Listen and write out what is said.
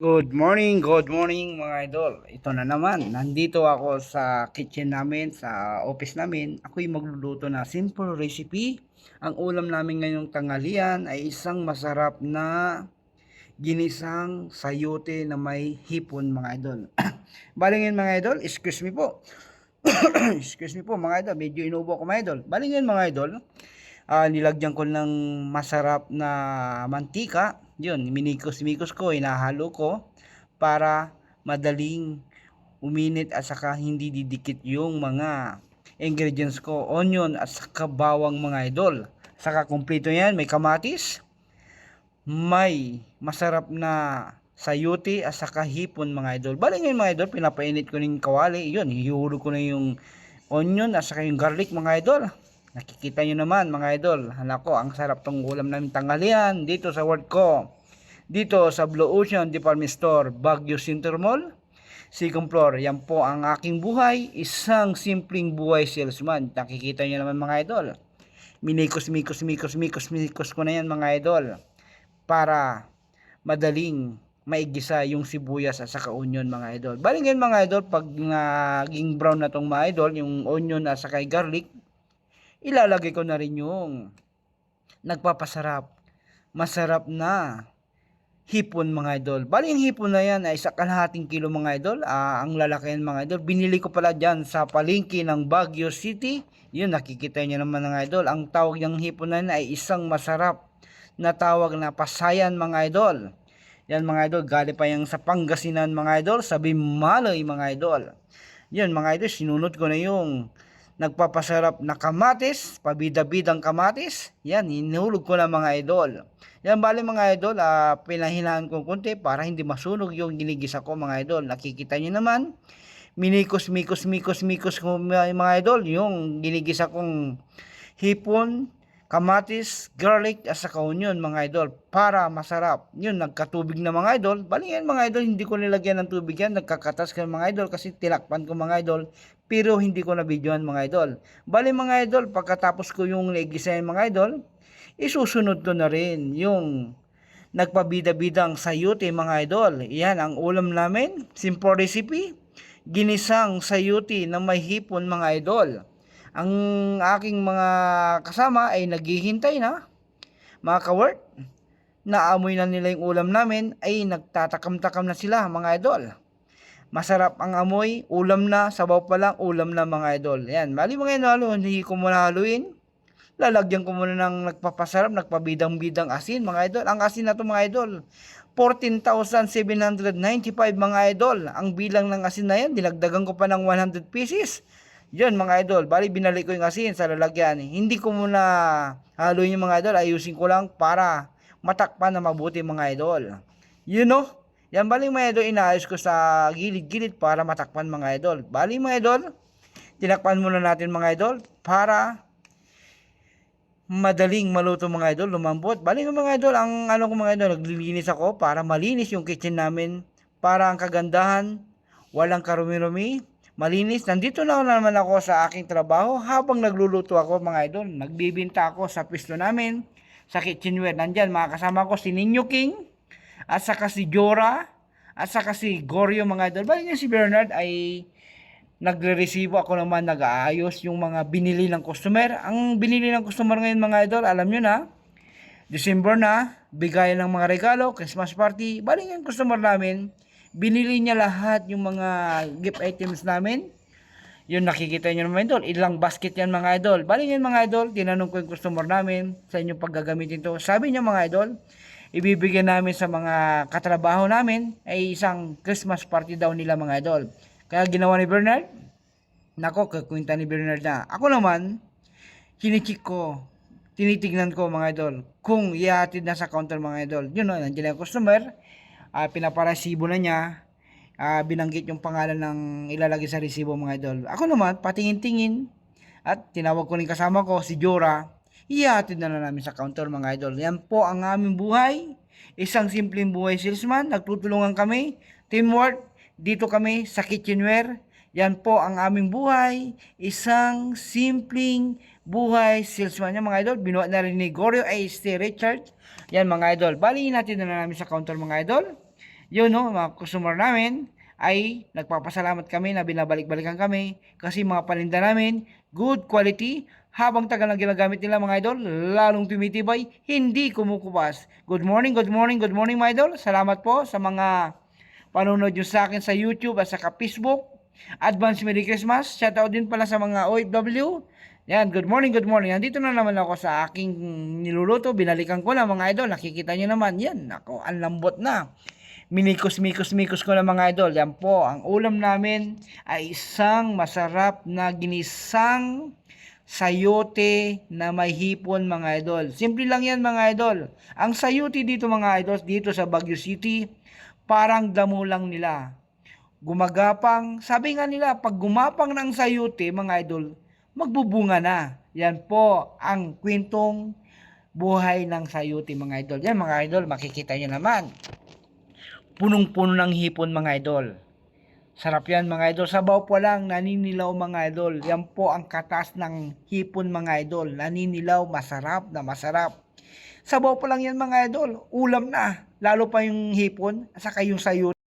Good morning, good morning mga idol. Ito na naman, nandito ako sa kitchen namin, sa office namin. Ako'y magluluto na simple recipe. Ang ulam namin ngayong tanghalian ay isang masarap na ginisang sayote na may hipon mga idol. Balingin mga idol, excuse me po. excuse me po mga idol, medyo inubo ko mga idol. Balingin mga idol, ah, nilagyan ko ng masarap na mantika. Yun, minikos-mikos ko, inahalo ko para madaling uminit at saka hindi didikit yung mga ingredients ko. Onion at saka bawang mga idol. Saka kumpleto yan, may kamatis, may masarap na sayuti at saka hipon mga idol. Bali ngayon mga idol, pinapainit ko ng kawali. Yun, hihulog ko na yung onion at saka yung garlic mga idol. Nakikita nyo naman mga idol. Hala ko, ang sarap tong ulam namin tanghalian dito sa work ko. Dito sa Blue Ocean Department Store, Baguio Center Mall. Second floor, yan po ang aking buhay. Isang simpleng buhay salesman. Nakikita nyo naman mga idol. Minikos, mikos, mikos, mikos, mikos ko na yan mga idol. Para madaling maigisa yung sibuyas at saka onion mga idol. Bali mga idol, pag naging brown na tong mga idol, yung onion at saka garlic, ilalagay ko na rin yung nagpapasarap, masarap na hipon mga idol. Bali yung hipon na yan ay sa kalahating kilo mga idol. Ah, ang lalaki yan mga idol. Binili ko pala dyan sa palengke ng Baguio City. Yun, nakikita nyo naman mga idol. Ang tawag ng hipon na yan ay isang masarap na tawag na pasayan mga idol. Yan mga idol, gali pa yung sa Pangasinan mga idol, sa Bimaloy mga idol. Yan mga idol, sinunod ko na yung nagpapasarap na kamatis, pabida-bidang kamatis. Yan, hinulog ko na mga idol. Yan bali mga idol, ah, pinahinaan ko konti para hindi masunog yung ginigisa ko mga idol. Nakikita niyo naman, minikos, mikos, mikos, mikos ko mga idol, yung ginigisa kong hipon, kamatis, garlic, at saka onion mga idol para masarap. Yun, nagkatubig na mga idol. Bali yan mga idol, hindi ko nilagyan ng tubig yan. Nagkakatas ka mga idol kasi tilakpan ko mga idol. Pero hindi ko na videoan mga idol. Bali mga idol, pagkatapos ko yung naigisa yan mga idol, isusunod ko na rin yung nagpabida-bidang sayuti mga idol. Yan ang ulam namin, simple recipe, ginisang sayuti na may hipon mga idol. Ang aking mga kasama ay naghihintay na, mga ka-work, naamoy na nila yung ulam namin, ay nagtatakam-takam na sila mga idol. Masarap ang amoy, ulam na, sabaw pa lang, ulam na mga idol. Yan, mali mga inalo, hindi ko muna haluin. Lalagyan ko muna ng nagpapasarap, nagpabidang-bidang asin mga idol. Ang asin na to mga idol, 14,795 mga idol. Ang bilang ng asin na yan, dinagdagan ko pa ng 100 pieces. Yun mga idol, bali binalik ko yung asin sa lalagyan. Hindi ko muna haluin yung mga idol, ayusin ko lang para matakpan na mabuti mga idol. You know, yan bali mga idol, inaayos ko sa gilid-gilid para matakpan mga idol. Bali mga idol, tinakpan muna natin mga idol para madaling maluto mga idol, lumambot. Bali mga idol, ang ano ko mga idol, naglilinis ako para malinis yung kitchen namin. Para ang kagandahan, walang karumi-rumi, malinis. Nandito na naman ako sa aking trabaho habang nagluluto ako mga idol. Nagbibinta ako sa pisto namin, sa kitchenware. Nandyan mga kasama ko si Ninyo King, at saka si Jora, at saka si Goryo mga idol. Bali si Bernard ay nagre-resibo ako naman nag-aayos yung mga binili ng customer. Ang binili ng customer ngayon mga idol, alam nyo na, December na, bigay ng mga regalo, Christmas party. Bali yung customer namin, binili niya lahat yung mga gift items namin. Yun nakikita nyo naman idol, ilang basket yan mga idol. Bali yan mga idol, tinanong ko yung customer namin sa inyong paggagamitin to. Sabi niya mga idol, ibibigyan namin sa mga katrabaho namin ay isang Christmas party daw nila mga idol. Kaya ginawa ni Bernard, nako, kakwinta ni Bernard na. Ako naman, kinichik ko, tinitignan ko mga idol, kung ihatid na sa counter mga idol. Yun o, nandiyan yung customer, uh, pinaparesibo na niya, ah, binanggit yung pangalan ng ilalagay sa resibo mga idol. Ako naman, patingin-tingin, at tinawag ko rin kasama ko, si Jora, ihatid na na namin sa counter mga idol. Yan po ang aming buhay, isang simpleng buhay salesman, nagtutulungan kami, teamwork, dito kami sa kitchenware. Yan po ang aming buhay, isang simpleng buhay salesman. Yan mga idol, binuhat na rin ni Goryo A.S.T. Richard. Yan mga idol, baliin natin na namin sa counter mga idol. yun no, mga customer namin ay nagpapasalamat kami na binabalik-balikan kami kasi mga paninda namin, good quality, habang tagal na ginagamit nila mga idol, lalong tumitibay, hindi kumukupas. Good morning, good morning, good morning mga idol. Salamat po sa mga panonood nyo sa akin sa YouTube at saka Facebook. Advance Merry Christmas. Shoutout din pala sa mga OFW. Yan, good morning, good morning. Nandito na naman ako sa aking niluluto. Binalikan ko na mga idol. Nakikita nyo naman. Yan, ako, ang lambot na. Minikos, mikos, mikos ko na mga idol. Yan po, ang ulam namin ay isang masarap na ginisang sayote na may hipon mga idol. Simple lang yan mga idol. Ang sayote dito mga idol, dito sa Baguio City, parang damo lang nila. Gumagapang, sabi nga nila, pag gumapang ng sayote mga idol, magbubunga na. Yan po ang kwentong buhay ng sayote mga idol. Yan mga idol, makikita nyo naman. Punong-puno ng hipon mga idol. Sarap yan mga idol. Sabaw po lang, naninilaw mga idol. Yan po ang katas ng hipon mga idol. Naninilaw, masarap na masarap. Sabaw pa lang yan mga idol. Ulam na. Lalo pa yung hipon, saka yung sayote.